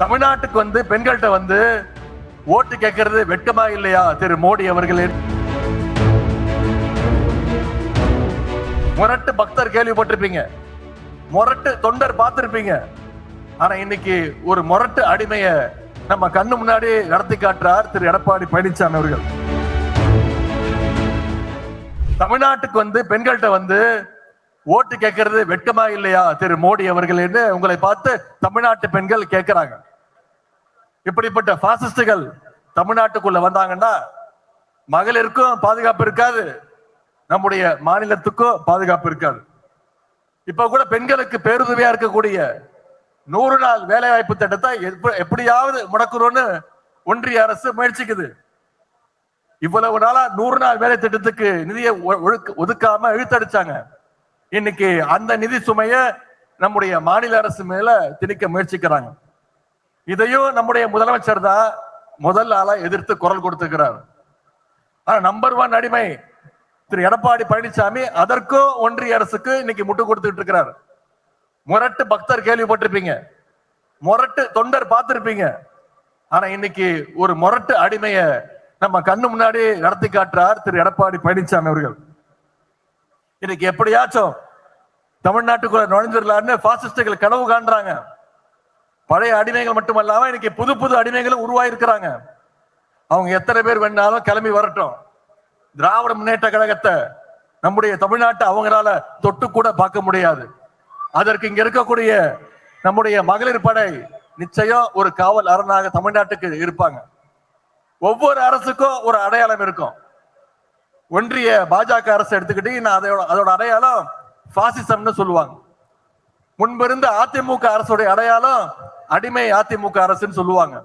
தமிழ்நாட்டுக்கு வந்து பெண்கள்கிட்ட வந்து ஓட்டு கேட்கறது வெட்கமா இல்லையா? திரு மோடி அவர்களே. முரட்டு பக்தர் கேள்விப்பட்டிருப்பீங்க. முரட்டு தொண்டர் பார்த்திருப்பீங்க. ஆனா இன்னைக்கு ஒரு முரட்டு அடிமைய நம்ம கண்ணு முன்னாடி நடத்தி காட்டுறார் திரு எடப்பாடி பழனிசாமி அவர்கள். தமிழ்நாட்டுக்கு வந்து பெண்கள்கிட்ட வந்து ஓட்டு கேட்கறது வெட்கமா இல்லையா? திரு மோடி அவர்கள் என்று உங்களை பார்த்து தமிழ்நாட்டு பெண்கள் கேட்கிறாங்க. இப்படிப்பட்ட பாசிஸ்டுகள் தமிழ்நாட்டுக்குள்ள வந்தாங்கன்னா மகளிருக்கும் பாதுகாப்பு இருக்காது. நம்முடைய மாநிலத்துக்கும் பாதுகாப்பு இருக்காது. இப்ப கூட பெண்களுக்கு பேருதவியா இருக்கக்கூடிய நூறு நாள் வேலை வாய்ப்பு திட்டத்தை எப்ப- எப்படியாவது முடக்கணும்னு ஒன்றிய அரசு முயற்சிக்குது. இவ்வளவு நாளா நூறு நாள் வேலை திட்டத்துக்கு நிதியை ஒ- ஒதுக்காம இழுத்தடிச்சாங்க. இன்னைக்கு அந்த நிதி சுமைய நம்முடைய மாநில அரசு மேல திணிக்க முயற்சிக்கிறாங்க. இதையும் நம்முடைய முதலமைச்சர் தான் முதல் ஆளா எதிர்த்து குரல் கொடுத்துக்கிறார். ஆனா நம்பர் ஒன் அடிமை திரு எடப்பாடி பழனிசாமி அதற்கும் ஒன்றிய அரசுக்கு இன்னைக்கு முட்டு கொடுத்துட்டு இருக்கிறார். முரட்டு பக்தர் கேள்விப்பட்டிருப்பீங்க. முரட்டு தொண்டர் பார்த்திருப்பீங்க. ஆனா இன்னைக்கு ஒரு முரட்டு அடிமைய நம்ம கண்ணு முன்னாடி நடத்தி காட்டுறார் திரு எடப்பாடி பழனிசாமி அவர்கள். இன்னைக்கு எப்படியாச்சும் தமிழ்நாட்டுக்குள்ள நுழைஞ்சிடலான்னு பாசிஸ்டுகள் கனவு காண்றாங்க. பழைய அடிமைகள் மட்டுமல்லாம இன்னைக்கு புது புது அடிமைகளும் உருவாயிருக்கிறாங்க. அவங்க எத்தனை பேர் வேணாலும் கிளம்பி வரட்டும். திராவிட முன்னேற்ற கழகத்தை நம்முடைய தமிழ்நாட்டை அவங்களால தொட்டு கூட பார்க்க முடியாது. அதற்கு இங்க இருக்கக்கூடிய நம்முடைய மகளிர் படை நிச்சயம் ஒரு காவல் அரணாக தமிழ்நாட்டுக்கு இருப்பாங்க. ஒவ்வொரு அரசுக்கும் ஒரு அடையாளம் இருக்கும். ஒன்றிய பாஜக அரசு எடுத்துக்கிட்டீங்கன்னா அதோட அதோட அடையாளம் பாசிசம்னு சொல்லுவாங்க. முன்பிருந்த அதிமுக அரசுடைய அடையாளம் அடிமை அதிமுக அரசுன்னு சொல்லுவாங்க.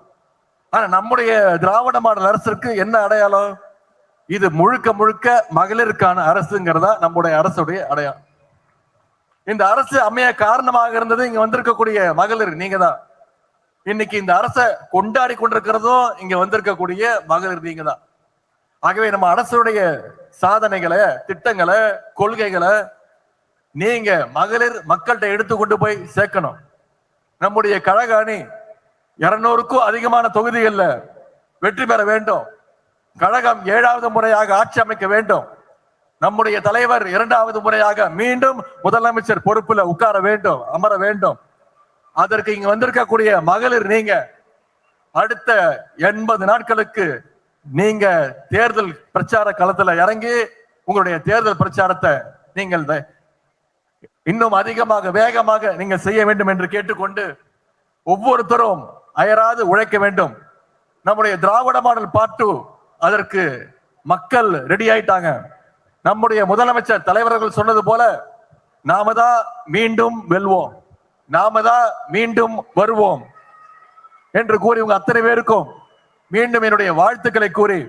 ஆனா நம்முடைய திராவிட மாடல் அரசுக்கு என்ன அடையாளம்? இது முழுக்க முழுக்க மகளிருக்கான அரசுங்கிறதா நம்முடைய அரசுடைய அடையாளம். இந்த அரசு அமைய காரணமாக இருந்தது இங்க வந்திருக்கக்கூடிய மகளிர் நீங்க தான் இன்னைக்கு இந்த அரசை கொண்டாடி கொண்டிருக்கிறதும் இங்க வந்திருக்கக்கூடிய மகளிர் நீங்க தான் ஆகவே நம்ம அரசுடைய சாதனைகளை திட்டங்களை கொள்கைகளை நீங்க மகளிர் மக்கள்கிட்ட எடுத்து கொண்டு போய் சேர்க்கணும். நம்முடைய கழக அணி இருநூறுக்கும் அதிகமான தொகுதிகளில் வெற்றி பெற வேண்டும். கழகம் ஏழாவது முறையாக ஆட்சி அமைக்க வேண்டும். நம்முடைய தலைவர் இரண்டாவது முறையாக மீண்டும் முதலமைச்சர் பொறுப்புல உட்கார வேண்டும் அமர வேண்டும். அதற்கு இங்க வந்திருக்கக்கூடிய மகளிர் நீங்க அடுத்த எண்பது நாட்களுக்கு நீங்க தேர்தல் பிரச்சார களத்துல இறங்கி உங்களுடைய தேர்தல் பிரச்சாரத்தை நீங்கள் இன்னும் அதிகமாக வேகமாக நீங்கள் செய்ய வேண்டும் என்று கேட்டுக்கொண்டு ஒவ்வொருத்தரும் அயராது உழைக்க வேண்டும். நம்முடைய திராவிட மாடல் பாட்டு அதற்கு மக்கள் ரெடி ஆயிட்டாங்க. நம்முடைய முதலமைச்சர் தலைவர்கள் சொன்னது போல நாம தான் மீண்டும் வெல்வோம். நாம தான் மீண்டும் வருவோம் என்று கூறி உங்க அத்தனை பேருக்கும் மீண்டும் என்னுடைய வாழ்த்துக்களை கூறி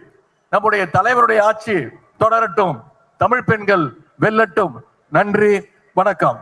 நம்முடைய தலைவருடைய ஆட்சி தொடரட்டும். தமிழ் பெண்கள் வெல்லட்டும். நன்றி. வணக்கம்.